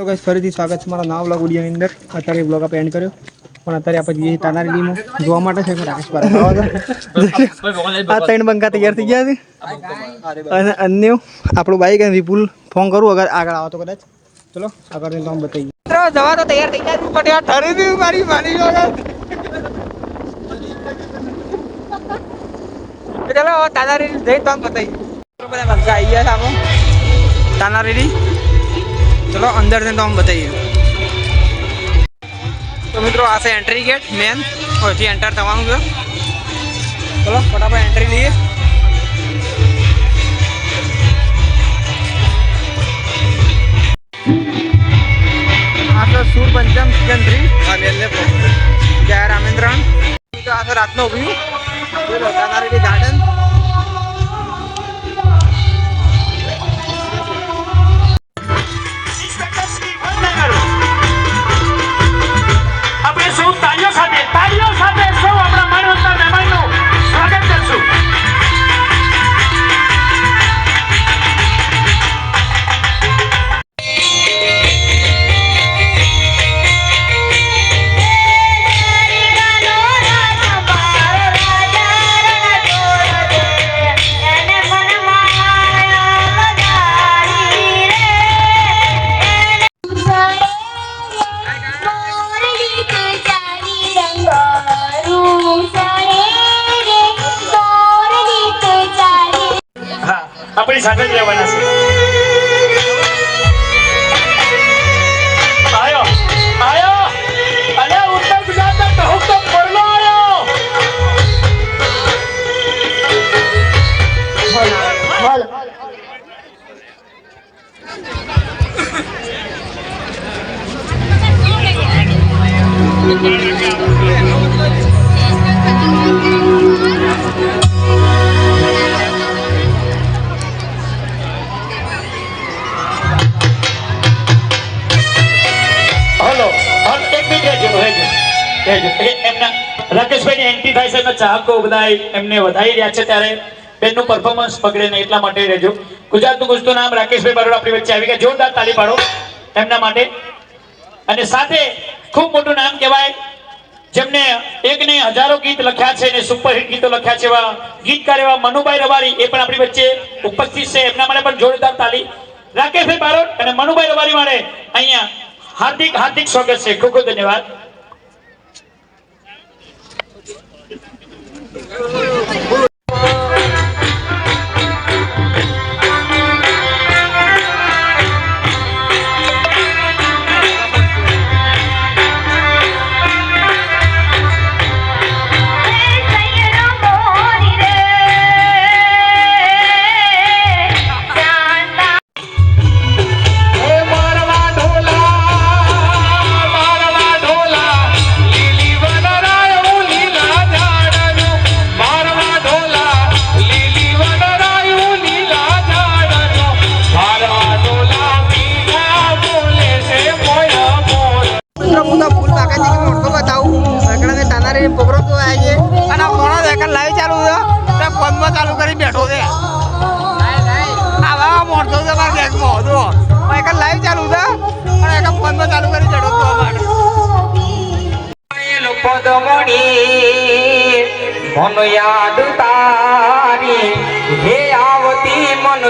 Hello guys ફરીથી સ્વાગત છે મારા નવા બ્લોગ વિડીયોની અંદર. અત્યારે બ્લોગ આપણે એન્ડ કર્યો. પણ અત્યારે આપણે જઈએ તાનારી લીમો જોવા માટે છે રાકેશ પર આ ત્રણ બંકા તૈયાર થઈ ગયા છે. અને અન્ય આપણું બાઈક અને વિપુલ ફોન કરું, અગર આગળ આવો તો કદાચ. ચલો આગળ તમને બતાવીએ. મિત્રો, જવા તો તૈયાર થઈ ગયા પણ યાર ઠરી દી મારી મારી ચલો તાનારી જઈ ગયા છે આપણો તાનારી ચલો અંદર જઈને તમને બતાવીએ. તો મિત્રો, આ છે એન્ટ્રી ગેટ મેન અહીંથી એન્ટર થવાનું છે. ચલો, ફટાફટ એન્ટ્રી લઈએ. આ સુર પંચમ થ્રી જય રામેન્દ્રન. આ તો રાતનો વ્યૂ ગાર્ડન આપણી સાથે જ રહેવાના છે. આયો આયો. અરે ઉત્તર ગુજરાતના કહું પરલો આયો. હલો એન્ટ્રી થાય છે અને ચાહકો બધા એમને વધાવી રહ્યા છે ત્યારે બેનનું પરફોર્મન્સ પકડે નહીં એટલા માટે રહેજો. ગુજરાતનું ગુજતું નામ રાકેશભાઈ બારોડ આપણી વચ્ચે આવી ગયા. જોરદાર તાલી પાડો એમના માટે. અને સાથે ખૂબ મોટું નામ કહેવાય જેમને એક ને હજારો ગીત લખ્યા છે અને સુપરહિટ ગીતો લખ્યા છે એવા ગીતકાર એવા મનુભાઈ રવારી એ પણ આપણી વચ્ચે ઉપસ્થિત છે. એમના માટે પણ જોરદાર તાલી રાકેશભાઈ બારોટ અને મનુભાઈ રવારી માટે અહીંયા હાર્દિક હાર્દિક સ્વાગત છે. ખૂબ ખૂબ ધન્યવાદ. Thank you. પદમણી મન યાદ તારી હે આવતી મન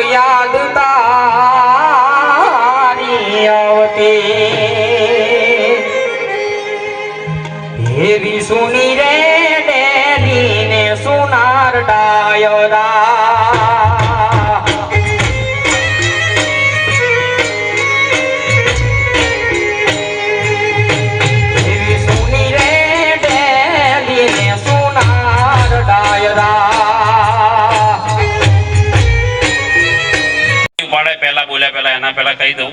કહી દઉં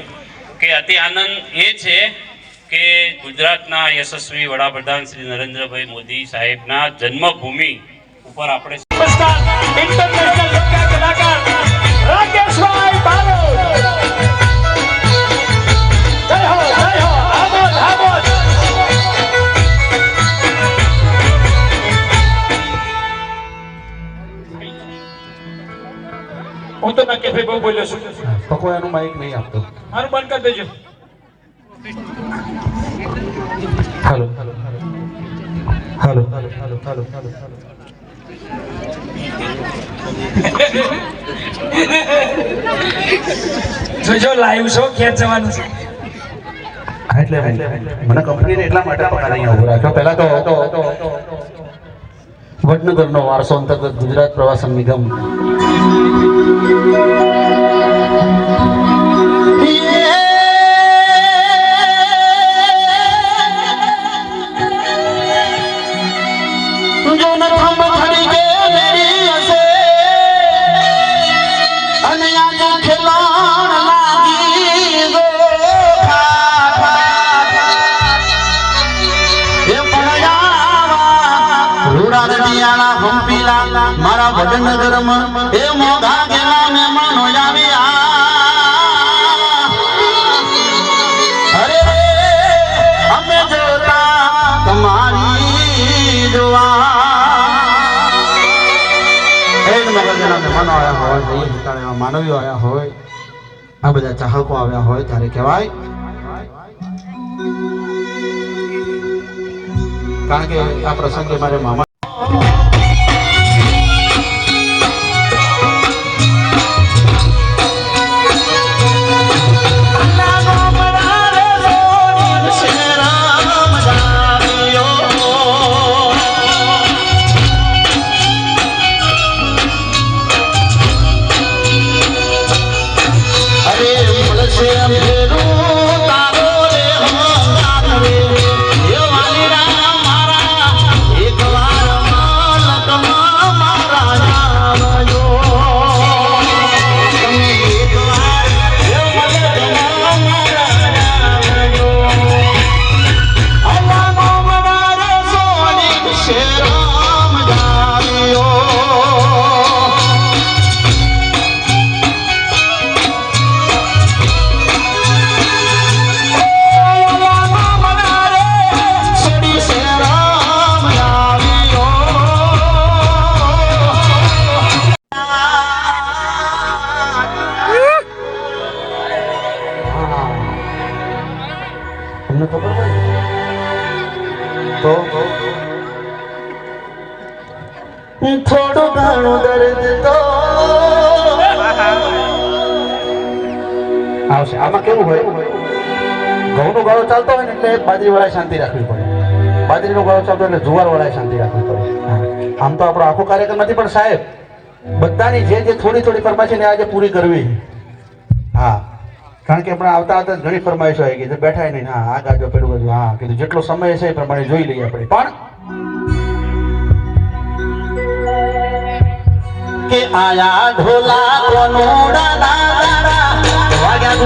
કે અતિ આનંદ એ છે કે ગુજરાતના યશસ્વી વડાપ્રધાન શ્રી નરેન્દ્રભાઈ મોદી સાહેબના જન્મભૂમિ ઉપર આપણે નક્કી ભાઈ બહુ બોલ્યો છું. પકો એનું નહીં આપતો. મારું બંધ કરી દેજો. હાલો. હાલો. હાલો હાલો હાલો હાલો જોજો લાઈવ શો ખેંચવાનું છે. હા, એટલે મને કંપનીને એટલા માટે પગાર અહીંયા રાખ્યો. પહેલા તો વડનગરનો વારસો અંતર્ગત ગુજરાત પ્રવાસન નિગમ મારા વડનગરમાં એ મોઘા મહેમાનો આવ્યા હોય માનવીઓ આવ્યા હોય, આ બધા ચાહકો આવ્યા હોય ત્યારે કહેવાય. કારણ કે આ પ્રસંગે મારે મામા તમને ખબર હોય? તો? થોડું ઘણું દર્દ તો આવશે. આમાં કેવું હોય? ઘઉંનો ભાવ ચાલતો હોય ને એટલે બાજરીવાળાએ શાંતિ રાખવી પડે. બાજરીનો ગાળો ચાલતો એટલે જુવારવાળાએ શાંતિ રાખવી પડે. આમ તો આપણો આખો કાર્યક્રમ નથી પણ સાહેબ, બધાની જે જે થોડી થોડી ફરમાઈશ ને આજે પૂરી કરવી. હા. કારણ કે હમણાં આવતા આવતા ઘણી ફરમાઈશો આવી ગઈ બેઠા નહીં. હા, આ ગાજો પેલું બાજુ હા, કીધું, જેટલો સમય છે એ પ્રમાણે જોઈ લઈએ આપણે. પણ કે આયા ઢોલા કોનોડા દાદા, વાગ્યા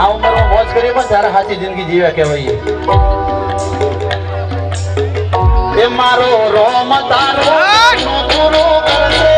આ ઉંમરમાં મોજ કરી પણ ત્યારે સાચી જિંદગી જીવ્યા કહેવાય. એ મારો રોમ તારો કરશે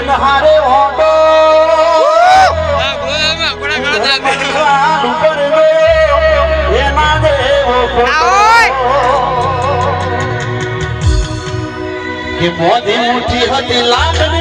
બનહારે ઓટો કે મોદી મુઠી હતી લાડની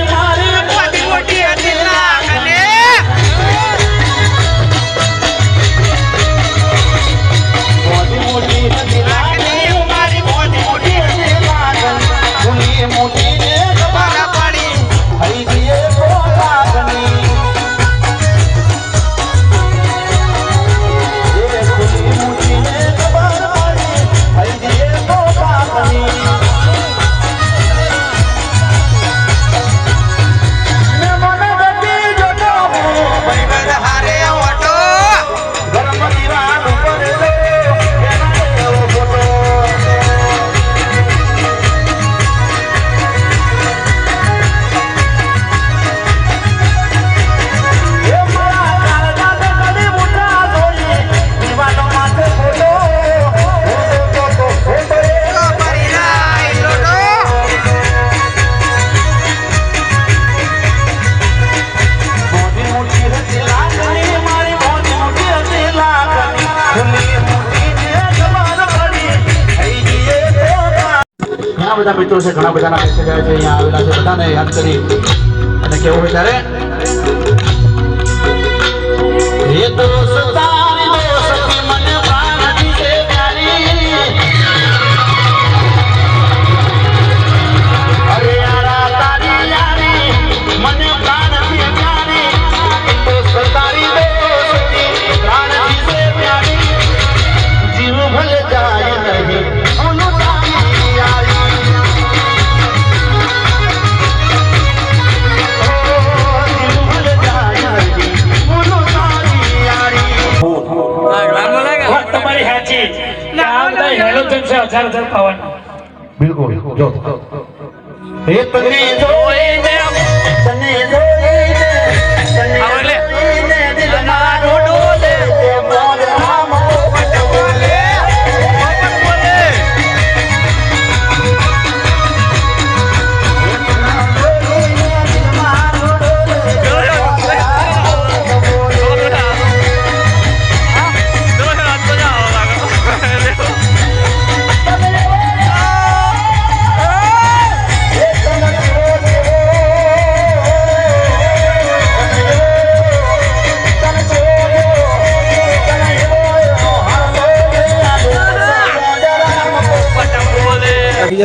બધા મિત્રો છે, ઘણા બધાના મેસેજ આવ્યા છે, અહીંયા આવેલા છે, બધાને યાદ કરી. અને કેવું હોય ત્યારે? આ બધા હેલોજન છે? હજાર હજાર બિલકુલ. જો. એ તને જોઈને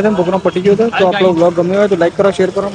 थे प्रोग्राम पटी गया था तो आप लोग ब्लॉग गमे हुआ तो लाइक करो शेयर करो